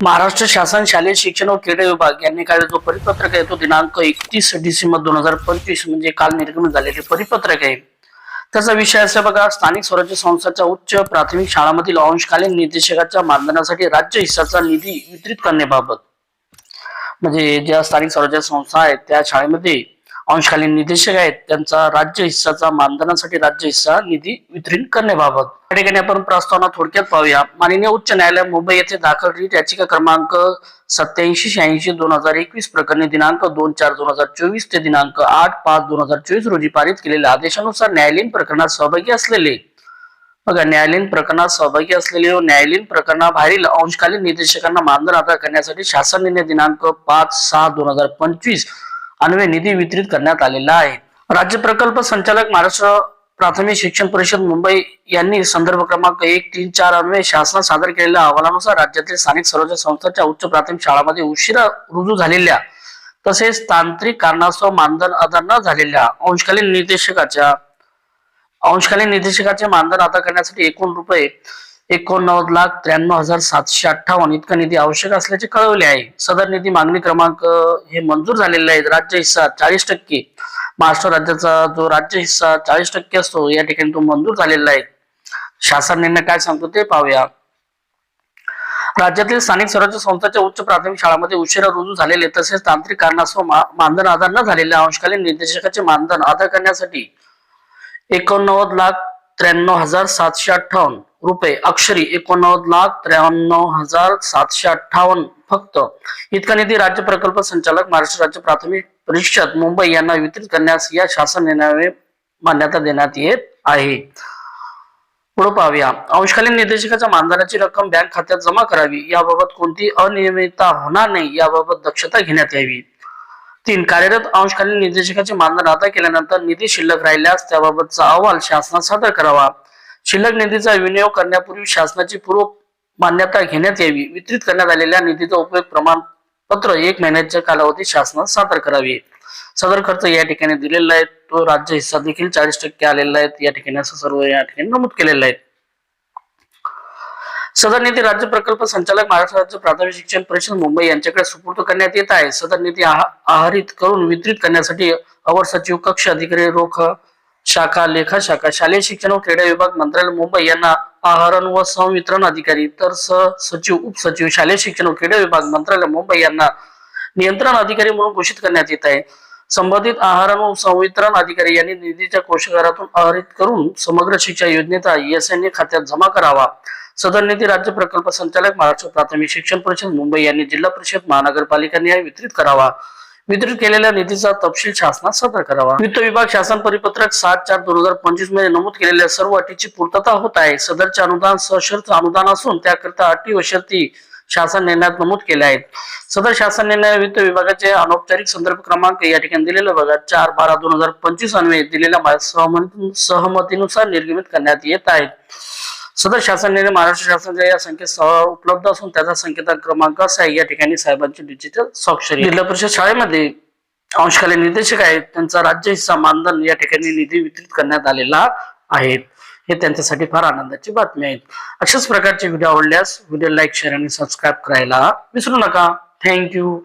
महाराष्ट्र शासन शालेय शिक्षण व क्रीडा विभाग यांनी काढला जो परिपत्रक आहे तो दिनांक एकतीस डिसेंबर दोन हजार पंचवीस म्हणजे काल निर्गमित झालेले परिपत्रक आहे. त्याचा विषय असा बघा स्थानिक स्वराज्य संस्थाच्या उच्च प्राथमिक शाळांमधील अंशकालीन निर्देशकाच्या मानधनासाठी राज्य हिस्साचा निधी वितरित करण्याबाबत. म्हणजे ज्या स्थानिक स्वराज्य संस्था आहेत त्या शाळेमध्ये अंशकालीन निदेशक आहेत त्यांचा राज्य हिस्साचा मानधनासाठी राज्य हिस्सा निधी वितरित करण्याबाबत. या ठिकाणी आपण प्रस्तावना थोडक्यात पाहूया. माननीय उच्च न्यायालय मुंबई येथे दाखल रीट याचिका क्रमांक सत्याऐंशी शहाऐंशी दोन हजार एकवीस प्रकरणी दिनांक दोन चार दोन हजार चोवीस ते दिनांक आठ पाच दोन हजार चोवीस रोजी पारित केलेल्या आदेशानुसार न्यायालयीन प्रकरणात सहभागी असलेले. बघा न्यायालयीन प्रकरणात सहभागी असलेले व न्यायालयीन प्रकरणाबाहेरील अंशकालीन निदेशकांना मानधन अदा करण्यासाठी शासन निर्णय दिनांक पाच सहा दोन हजार पंचवीस अन्वय निधी वितरित करण्यात आलेला आहे. राज्य प्रकल्प संचालक महाराष्ट्र प्राथमिक शिक्षण परिषद मुंबई यांनी संदर्भ क्रमांक एक तीन चार अन्वय शासनात सादर केलेल्या अहवालानुसार राज्यातील स्थानिक स्वराज्य संस्थांच्या उच्च प्राथमिक शाळांमध्ये उशिरा रुजू झालेल्या तसेच तांत्रिक कारणास्तव मानधन अदा न झालेल्या अंशकालीन निर्देशकाच्या अंशकालीन निर्देशकाचे मानधन अदा करण्यासाठी एकूण रुपये एकोणनव्वद लाख त्र्याण्णव हजार सातशे अठ्ठावन्न इतका निधी आवश्यक असल्याचे कळवले आहे. सदर निधी मागणी क्रमांक हे मंजूर झालेले आहेत. राज्य हिस्सा चाळीस टक्के महाराष्ट्र राज्याचा जो राज्य हिस्सा चाळीस टक्के असतो या ठिकाणी तो मंजूर झालेला आहे. शासन निर्णय काय सांगतो ते पाहूया. राज्यातील स्थानिक स्वराज्य संस्थांच्या उच्च प्राथमिक शाळांमध्ये उशिरा रुजू झालेले तसेच तांत्रिक कारणास्तव मानधन आधार न झालेल्या अंशकालीन निर्देशकाचे मानधन आधार करण्यासाठी एकोणनव्वद लाख त्र्याण्णव हजार सातशे अठ्ठावन्न रुपये. अक्षरी एकोणनव्वद लाख त्र्याण्णव हजार सातशे अठ्ठावन्न फक्त. इतका निधी राज्य प्रकल्प संचालक महाराष्ट्र राज्य प्राथमिक परिषद मुंबई यांना वितरित करण्यास या शासन निर्णयाने मान्यता देण्यात येत आहे. पुढे पाहूया. अंशकालीन निर्देशकाच्या मानधनाची रक्कम बँक खात्यात जमा करावी याबाबत कोणती अनियमितता होणार नाही याबाबत दक्षता घेण्यात यावी. तीन कार्यरत अंशकालीन निर्देशकाचे मानधन अदा केल्यानंतर निधी शिल्लक राहिल्यास त्याबाबतचा अहवाल शासनात सादर करावा. शिल्लक निधीचा विनियोग करण्यापूर्वी शासनाची पूर्व मान्यता घेण्यात यावी. वितरित करण्यात आलेल्या निधीचा उपयोग प्रमाणपत्र एक महिन्याच्या कालावधीत शासनात सादर करावे. सदर खर्च या ठिकाणी दिलेला आहे. तो राज्य हिस्सा देखील चाळीस टक्के आलेला आहे. या ठिकाणी असं सर्व या ठिकाणी नमूद केलेलं आहे. सदर निधी राज्य प्रकल्प संचालक महाराष्ट्र राज्य प्राथमिक शिक्षण परिषद मुंबई यांच्याकडे सुपूर्द करण्यात येत आहे. सदर निधी आहारित करून वितरित करण्यासाठी अवर सचिव कक्ष अधिकारी रोख शाखा लेखा शाखा शालेय शिक्षण व क्रीडा विभाग मंत्रालय मुंबई यांना आहरण व संवितरण अधिकारी तर सचिव उपसचिव शालेय शिक्षण व क्रीडा विभाग मंत्रालय मुंबई यांना नियंत्रण अधिकारी म्हणून घोषित करण्यात येत आहे. संबंधित आहार व संवितरण अधिकारी यांनी निधीच्या कोषागारातून आहरित करून समग्र शिक्षा योजनेचा एस एन ए खात्यात जमा करावा. सदर निधी राज्य प्रकल्प संचालक महाराष्ट्र प्राथमिक शिक्षण परिषद मुंबई यांनी जिल्हा परिषद महानगरपालिका न्याय वितरित करावा. वितरित केलेल्या निधीचा तपशील शासनात सादर करावा. वित्त विभाग शासन परिपत्रक सात चार दोन हजार पंचवीसमध्ये नमूद केलेल्या सर्व अटीची पूर्तता होत आहे. सदरचे अनुदान सशर्त अनुदान असून त्याकरिता अटी व शर्ती शासन निर्णयात नमूद केल्या आहेत. सदर शासन निर्णय वित्त विभागाचे अनौपचारिक संदर्भ क्रमांक या ठिकाणी दिलेला बघा. चार बारा दोन हजार पंचवीस अन्वये दिलेल्या सहमतीनुसार निर्गमित करण्यात येत आहेत सदर शासन निर्णय महाराष्ट्र शासनाच्या या संकेतस्थळावर उपलब्ध असून त्याचा संकेत क्रमांक असा आहे या ठिकाणी साहेबांची डिजिटल स्वाक्षरी. जिल्हा परिषद शाळेमध्ये अंशकालीन निर्देशक आहेत. त्यांचा राज्य हिस्सा मानधन या ठिकाणी निधी वितरित करण्यात आलेला आहे. हे त्यांच्यासाठी फार आनंदाची बातमी आहे. अशाच प्रकारचे व्हिडिओ आवडल्यास व्हिडिओ लाईक शेअर आणि सबस्क्राईब करायला विसरू नका. थँक्यू.